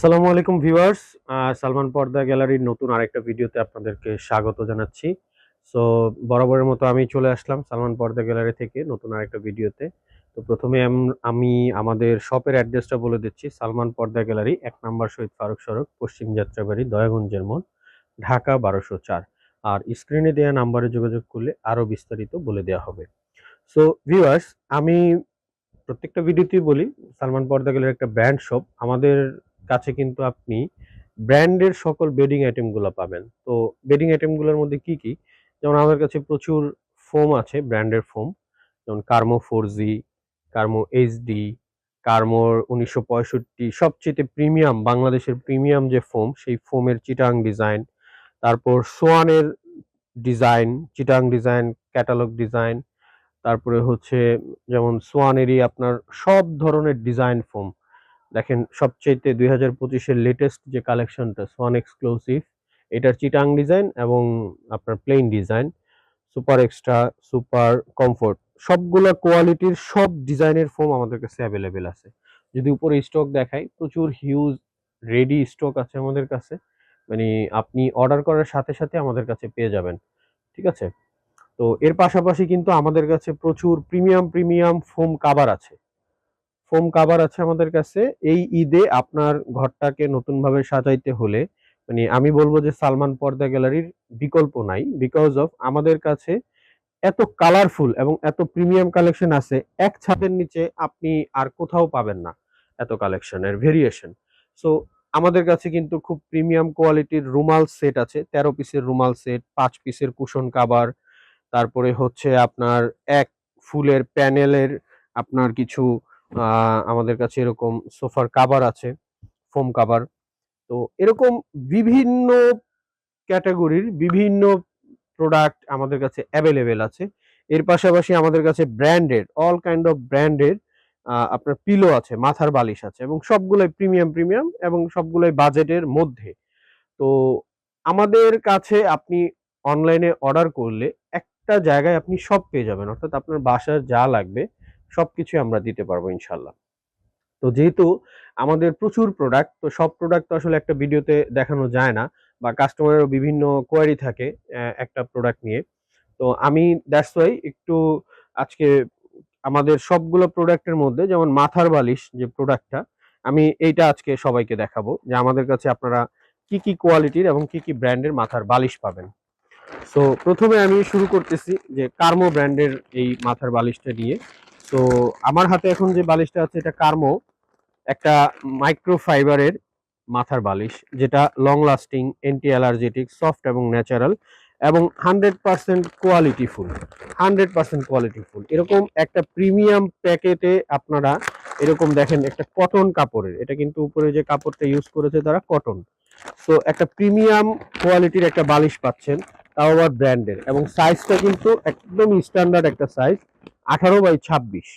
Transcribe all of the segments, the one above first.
আসসালামু আলাইকুম ভিউয়ার্স সালমান পর্দা গ্যালারির নতুন আরেকটা ভিডিওতে আপনাদেরকে স্বাগত জানাচ্ছি। সো বরাবরের মতো আমি চলে আসলাম সালমান পর্দা গ্যালারি থেকে নতুন আরেকটা ভিডিওতে। তো প্রথমে আমি আমাদের শপের অ্যাড্রেসটা বলে দিচ্ছি, সালমান পর্দা গ্যালারি, এক নম্বর শহীদ ফারুক সড়ক, পশ্চিম যাত্রাবাড়ি, দয়াগঞ্জের মোড়, ঢাকা বারোশো চার। আর স্ক্রিনে দেওয়া নাম্বারে যোগাযোগ করলে আরও বিস্তারিত বলে দেওয়া হবে। সো ভিউয়ার্স, আমি প্রত্যেকটা ভিডিওতেই বলি, সালমান পর্দা গ্যালারি একটা ব্র্যান্ড শপ। আমাদের কাছে কিন্তু আপনি ব্র্যান্ডের সকল বেডিং আইটেমগুলো পাবেন। তো বেডিং আইটেমগুলোর মধ্যে কি কি? যেমন আমাদের কাছে প্রচুর ফোম আছে, ব্র্যান্ডের ফোম। যেমন কার্মো ফোর জি কার্মো এইচডি কার্মোর উনিশশো পঁয়ষট্টি, সবচেয়ে প্রিমিয়াম, বাংলাদেশের প্রিমিয়াম যে ফোম, সেই ফোমের চিটাং ডিজাইন। তারপর সোয়ানের ডিজাইন, চিটাং ডিজাইন, ক্যাটালগ ডিজাইন। তারপরে হচ্ছে, যেমন সোয়ানেরই আপনার সব ধরনের ডিজাইন ফোম। দেখেন সবচেয়ে দুই হাজার পঁচিশের লেটেস্ট যে কালেকশনটা সোয়ান এক্সক্লুসিভ এটার চিটাং ডিজাইন এবং আপনার plain design super extra super comfort সবগুলো কোয়ালিটির সব ডিজাইনের ফোম আমাদের কাছে অ্যাভেলেবেল আছে। যদি উপরে স্টক দেখাই, প্রচুর হিউজ রেডি স্টক আছে আমাদের কাছে। মানে আপনি অর্ডার করার সাথে সাথে আমাদের কাছে পেয়ে যাবেন। ঠিক আছে? তো এর পাশাপাশি কিন্তু আমাদের কাছে প্রচুর প্রিমিয়াম প্রিমিয়াম ফোম কাবার আছে। ফোম কাভার আছে আমাদের কাছে। এই ঈদে আপনার ঘরটাকে নতুনভাবে সাজাইতে হলে মানে আমি বলব যে সালমান পর্দা গ্যালারির বিকল্প নাই বিকজ অফ আমাদের কাছে এত কালারফুল এবং এত প্রিমিয়াম কালেকশন আছে, এক ছাদের নিচে আপনি আর কোথাও পাবেন না এত কালেকশনের ভেরিয়েশন সো আমাদের কাছে কিন্তু খুব প্রিমিয়াম কোয়ালিটির রুমাল সেট আছে, তেরো পিসের রুমাল সেট পাঁচ পিসের কুশন কাভার তারপরে হচ্ছে আপনার এক ফুলের প্যানেলের আপনার কিছু আমাদের কাছে এরকম সোফার কাভার আছে ফোম কাভার তো এরকম বিভিন্ন ক্যাটাগরির বিভিন্ন প্রোডাক্ট আমাদের কাছে অ্যাভেলেবেল আছে। এর পাশাপাশি আমাদের কাছে branded all kind of branded আপনার পিলো আছে, মাথার বালিশ আছে এবং সবগুলোই প্রিমিয়াম প্রিমিয়াম এবং সবগুলোই বাজেটের মধ্যে। তো আমাদের কাছে আপনি অনলাইনে অর্ডার করলে একটা জায়গায় আপনি সব পেয়ে যাবেন। অর্থাৎ আপনার বাসার যা লাগবে সবকিছু আমরা দিতে পারব ইনশাল্লাহ তো যেহেতু আমাদের প্রচুর প্রোডাক্ট তো সব প্রোডাক্ট তো আসলে একটা ভিডিওতে দেখানো যায় না বা কাস্টমারেরও বিভিন্ন কোয়ারি থাকে একটা প্রোডাক্ট নিয়ে। তো আমি দ্যাটস ওয়াই একটু আজকে আমাদের সবগুলো প্রোডাক্টের মধ্যে, যেমন মাথার বালিশ যে প্রোডাক্টটা আমি এইটা আজকে সবাইকে দেখাবো যে আমাদের কাছে আপনারা কি কি কোয়ালিটির এবং কি কি ব্র্যান্ডের মাথার বালিশ পাবেন। সো প্রথমে আমি শুরু করতেছি যে কার্মো ব্র্যান্ডের এই মাথার বালিশটা নিয়ে। তো আমার হাতে এখন যে বালিশটা আছে, এটা কার্মো। একটা মাইক্রো ফাইবারের মাথার বালিশ, যেটা long lasting anti allergetic soft এবং ন্যাচারাল এবং hundred percent quality full. Hundred percent quality full. এরকম একটা প্রিমিয়াম প্যাকেটে আপনারা এরকম দেখেন একটা কটন কাপড়ের। এটা কিন্তু উপরে যে কাপড়টা ইউজ করেছে তারা কটন তো একটা প্রিমিয়াম কোয়ালিটির একটা বালিশ পাচ্ছেন, তাও আবার ব্র্যান্ডের এবং সাইজটা কিন্তু একদম স্ট্যান্ডার্ড একটা সাইজ আঠারো বাই ছাব্বিশ।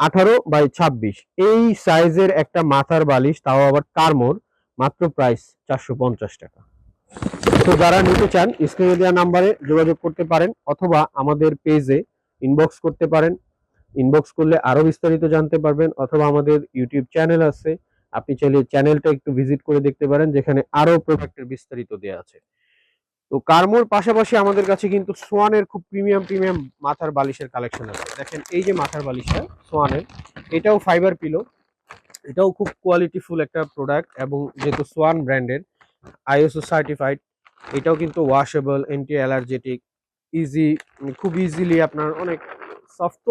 আঠারো বাই ছাব্বিশ। এই সাইজের একটা মাথার বালিশ, তাও আবার কারমোর মাত্র প্রাইস চারশো পঞ্চাশ টাকা। তো যারা নিতে চান স্ক্রিনে দেওয়া নাম্বারে যোগাযোগ করতে পারেন, অথবা আমাদের পেজে ইনবক্স করতে পারেন। ইনবক্স করলে আরও বিস্তারিত জানতে পারবেন, অথবা আমাদের ইউটিউব চ্যানেল আছে। আপনি চাইলে চ্যানেলটা একটু ভিজিট করে দেখতে পারেন, যেখানে আরও প্রোডাক্টের বিস্তারিত দেওয়া আছে। তো কারমোর পাশাপাশি আমাদের কাছে কিন্তু সোয়ানের খুব প্রিমিয়াম প্রিমিয়াম মাথার বালিশের কালেকশন আছে। দেখেন, এই যে মাথার বালিশটা, সোয়ানের, এটাও ফাইবার পিলো এটাও খুব কোয়ালিটিফুল একটা প্রোডাক্ট এবং যেহেতু সোয়ান ব্র্যান্ডের আইএসও সার্টিফাইড এটাও কিন্তু ওয়াশেবল অ্যান্টি অ্যালার্জেটিক ইজি খুব ইজিলি আপনার অনেক সফট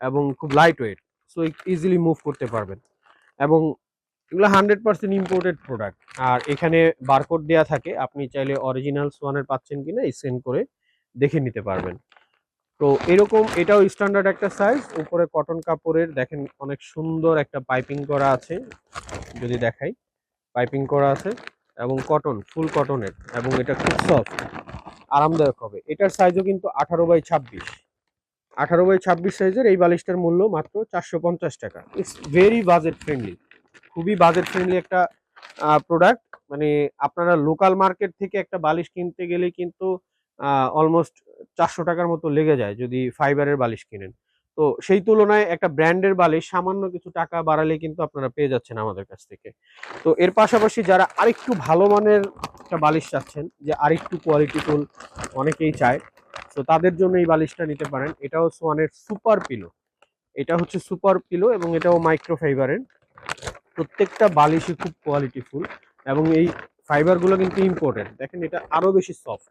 এবং খুব light weight so easily move করতে পারবেন। এবং এগুলো হান্ড্রেড পার্সেন্ট ইম্পোর্টেড প্রোডাক্ট আর এখানে বারকোড দেওয়া থাকে, আপনি চাইলে অরিজিনাল সোয়ানের পাচ্ছেন কিনা স্ক্যান করে দেখে নিতে পারবেন। তো এরকম এটাও স্ট্যান্ডার্ড একটা সাইজ উপরে কটন কাপড়ের, দেখেন অনেক সুন্দর একটা পাইপিং করা আছে, যদি দেখাই। পাইপিং করা আছে এবং কটন ফুল কটনের এবং এটা খুব সফট আরামদায়ক হবে। এটার সাইজও কিন্তু আঠারো বাই ছাব্বিশ। আঠারো বাই ছাব্বিশ সাইজের এই বালিশটার মূল্য মাত্র চারশো পঞ্চাশ টাকা। ইটস ভেরি বাজেট ফ্রেন্ডলি খুবই বাজেট ফ্রেন্ডলি একটা প্রোডাক্ট মানে আপনারা লোকাল মার্কেট থেকে একটা বালিশ কিনতে গেলে কিন্তু অলমোস্ট চারশো টাকার মতো লেগে যায় যদি ফাইবারের বালিশ কিনেন। তো সেই তুলনায় একটা ব্র্যান্ডের বালিশ সামান্য কিছু টাকা বাড়ালে কিন্তু আপনারা পেয়ে যাচ্ছেন আমাদের কাছ থেকে। তো এর পাশাপাশি যারা আরেকটু ভালো মানের একটা বালিশ চাচ্ছেন, যে আরেকটু কোয়ালিটি কোয়ালিটিফুল অনেকেই চায়, তো তাদের জন্য এই বালিশটা নিতে পারেন। এটাও সোয়ানের সুপার পিলো এটা হচ্ছে সুপার পিলো এবং এটাও মাইক্রোফাইবারের প্রত্যেকটা বালিশই খুব কোয়ালিটিফুল এবং এই ফাইবারগুলো কিন্তু ইম্পর্টেন্ট দেখেন, এটা আরও বেশি সফট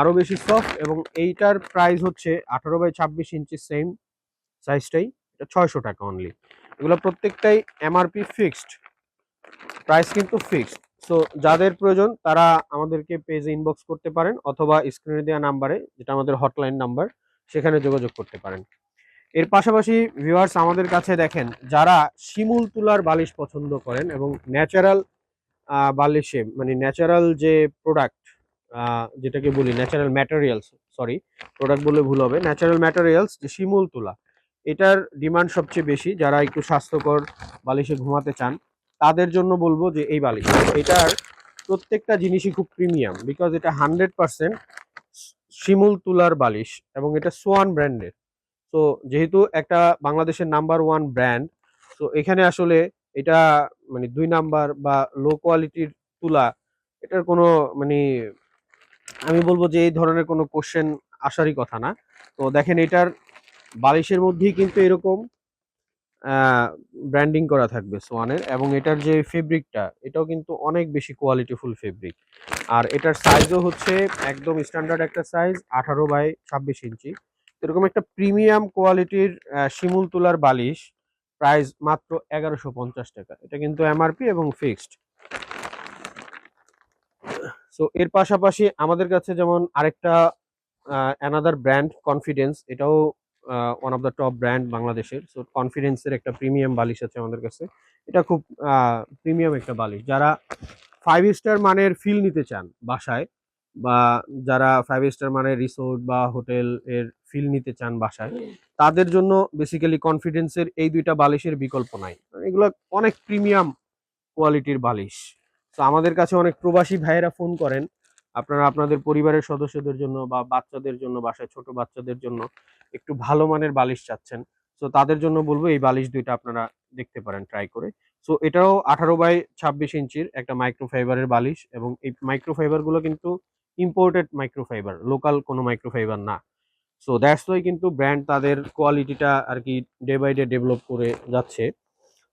আরও বেশি সফট এবং এইটার প্রাইস হচ্ছে আঠারো বাই ছাব্বিশ ইঞ্চি সেম সাইজটাই এটা ছয়শো টাকা অনলি এগুলো প্রত্যেকটাই এমআরপি ফিক্সড প্রাইস কিন্তু ফিক্সড সো যাদের প্রয়োজন, তারা আমাদেরকে পেজে ইনবক্স করতে পারেন অথবা স্ক্রিনে দেওয়া নাম্বারে যেটা আমাদের হটলাইন নাম্বার সেখানে যোগাযোগ করতে পারেন। এর পাশাপাশি ভিউয়ার্স আমাদের কাছে দেখেন, যারা শিমুল তুলার বালিশ পছন্দ করেন এবং ন্যাচারাল বালিশে মানে ন্যাচারাল যে প্রোডাক্ট যেটাকে বলি ন্যাচারাল ম্যাটেরিয়ালস সরি প্রোডাক্ট বলে ভুল হবে ন্যাচারাল ম্যাটেরিয়ালস যে শিমুল তুলা, এটার ডিমান্ড সবচেয়ে বেশি, যারা একটু স্বাস্থ্যকর বালিশে ঘুমাতে চান, তাদের জন্য বলব যে এই বালিশ। এটার প্রত্যেকটা জিনিসই খুব প্রিমিয়াম বিকজ এটা হান্ড্রেড পার্সেন্ট শিমুল তুলার বালিশ এবং এটা সোয়ান ব্র্যান্ডের তো যেহেতু একটা বাংলাদেশের নাম্বার ওয়ান ব্র্যান্ড তো এখানে আসলে এটা মানে দুই নাম্বার বা লো কোয়ালিটির তুলা, এটার কোনো মানে আমি বলব যে এই ধরনের কোনো কোশ্চেন আসারই কথা না। তো দেখেন এটার বালিশের মধ্যেই কিন্তু এরকম ব্র্যান্ডিং করা থাকবে সোয়ানের এবং এটার যে ফেব্রিকটা এটাও কিন্তু অনেক বেশি কোয়ালিটিফুল ফেব্রিক আর এটার সাইজও হচ্ছে একদম স্ট্যান্ডার্ড একটা সাইজ আঠারো বাই ছাব্বিশ ইঞ্চি। এরকম একটা প্রিমিয়াম কোয়ালিটির শিমুল তুলার বালিশ প্রাইস মাত্র এগারোশো পঞ্চাশ টাকা। এটা কিন্তু এমআরপি এবং ফিক্সড সো এর পাশাপাশি আমাদের কাছে যেমন আরেকটা অ্যানাদার ব্র্যান্ড কনফিডেন্স এটাও one of the top brand বাংলাদেশের। সো কনফিডেন্সের একটা প্রিমিয়াম বালিশ আছে আমাদের কাছে। এটা খুব প্রিমিয়াম একটা বালিশ। যারা ফাইভ স্টার মানের ফিল নিতে চান বাসায় বা যারা ফাইভ স্টার মানে রিসোর্ট বা হোটেল এর ফিল নিতে চান বাসায় তাদের জন্য বেসিক্যালি কনফিডেন্সের এই দুইটা বালিশের বিকল্প নাই। এগুলো অনেক প্রিমিয়াম কোয়ালিটির বালিশ। তো আমাদের কাছে অনেক প্রবাসী ভাইয়েরা ফোন করেন। আপনারা আপনাদের পরিবারের সদস্যদের জন্য বা বাচ্চাদের জন্য বাসায় ছোট বাচ্চাদের জন্য একটু ভালো মানের বালিশ চাচ্ছেন। তো তাদের জন্য বলব এই বালিশ দুইটা আপনারা দেখতে পারেন ট্রাই করে। সো এটাও আঠারো বাই ছাব্বিশ ইঞ্চির একটা মাইক্রোফাইবারের বালিশ এবং এই মাইক্রোফাইবারগুলো কিন্তু ইম্পোর্টেড মাইক্রোফাইবার লোকাল কোনো মাইক্রোফাইবার না। সো দ্যাটস ওয়াই কিন্তু ব্র্যান্ড তাদের কোয়ালিটিটা আর কি ডে বাই ডে ডেভেলপ করে যাচ্ছে।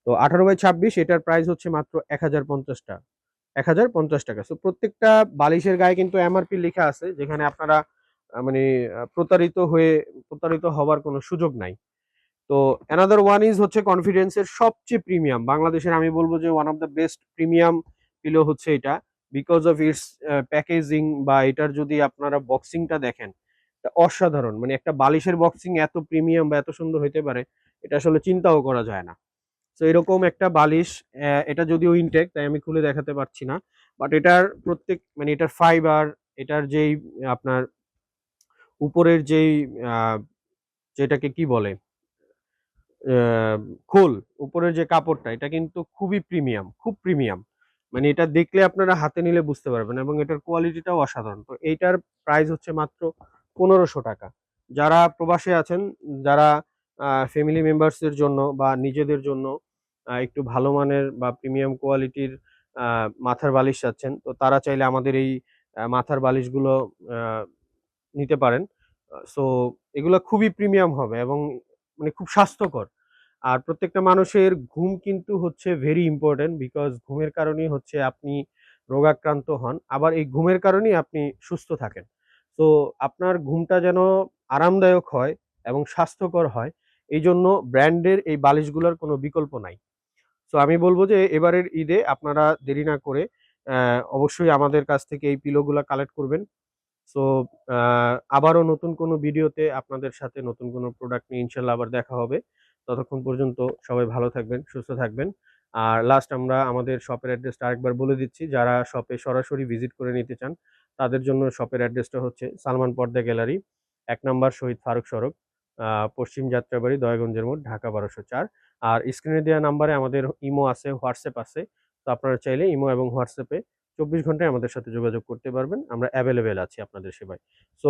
তো, আঠারো বাই ছাব্বিশ এটার প্রাইস হচ্ছে মাত্র এক হাজার পঞ্চাশটা এক হাজার পঞ্চাশ টাকা। সো প্রত্যেকটা বালিশের গায়ে কিন্তু এমআরপি লেখা আছে, যেখানে আপনারা মানে প্রতারিত হয়ে, প্রতারিত হওয়ার কোনো সুযোগ নাই। তো অ্যানাদার ওয়ান ইজ হচ্ছে কনফিডেন্সের সবচেয়ে প্রিমিয়াম বাংলাদেশের আমি বলব যে one of the best premium pillow হচ্ছে এটা। বিকজ অফ ইটস প্যাকেজিং বা এটার যদি আপনারা বক্সিংটা দেখেন অসাধারণ। মানে একটা বালিশের বক্সিং এত প্রিমিয়াম বা এত সুন্দর হইতে পারে, এটা আসলে চিন্তাও করা যায় না। তো এরকম একটা বালিশ এটা যদিও ইনটেক তাই আমি খুলে দেখাতে পারছি না। বাট এটার প্রত্যেক মানে এটার ফাইবার এটার যেই, আপনার উপরের যেই যেটাকে কি বলে খোল, উপরের যে কাপড়টা, এটা কিন্তু খুবই প্রিমিয়াম খুব প্রিমিয়াম মানে এটা দেখলে আপনারা হাতে নিলে বুঝতে পারবেন এবং এটার কোয়ালিটিটাও অসাধারণ। তো এইটার প্রাইস হচ্ছে মাত্র পনেরোশো টাকা। যারা প্রবাসে আছেন, যারা ফ্যামিলি মেম্বার্সের জন্য বা নিজেদের জন্য একটু ভালো মানের বা প্রিমিয়াম কোয়ালিটির মাথার বালিশ চাচ্ছেন, তো তারা চাইলে আমাদের এই মাথার বালিশগুলো নিতে পারেন। সো এগুলো খুবই প্রিমিয়াম হবে এবং মানে খুব স্বাস্থ্যকর। আর প্রত্যেকটা মানুষের ঘুম কিন্তু হচ্ছে ভেরি ইম্পর্টেন্ট বিকজ ঘুমের কারণেই হচ্ছে আপনি রোগাক্রান্ত হন। আবার এই ঘুমের কারণেই আপনি সুস্থ থাকেন। তো আপনার ঘুমটা যেন আরামদায়ক হয় এবং স্বাস্থ্যকর হয়, এই জন্য ব্র্যান্ডের এই বালিশগুলোর কোনো বিকল্প নাই। তো আমি বলব যে এবারের ঈদে আপনারা দেরি না করে অবশ্যই আমাদের কাছ থেকে এই পিলোগুলো কালেক্ট করবেন। সো আবারও নতুন কোনো ভিডিওতে আপনাদের সাথে নতুন কোনো প্রোডাক্ট নিয়ে ইনশাল্লাহ আবার দেখা হবে। ততক্ষণ পর্যন্ত সবাই ভালো থাকবেন, সুস্থ থাকবেন। আর লাস্ট আমরা আমাদের শপের অ্যাড্রেসটা আরেকবার বলে দিচ্ছি, যারা শপে সরাসরি ভিজিট করে নিতে চান, তাদের জন্য শপের অ্যাড্রেসটা হচ্ছে সালমান পর্দা গ্যালারি, এক নম্বর শহীদ ফারুক সড়ক পশ্চিম যাত্রাবাড়ি, দয়াগঞ্জের মোড়, ঢাকা বারোশো চার। আর স্ক্রিনে দেওয়া নাম্বারে আমাদের ইমো আছে, হোয়াটসঅ্যাপ আছে, তো আপনারা চাইলে ইমো এবং হোয়াটসঅ্যাপে চব্বিশ ঘন্টায় আমাদের সাথে যোগাযোগ করতে পারবেন, আমরা অ্যাভেলেবেল আছি আপনাদের সেবায়। সো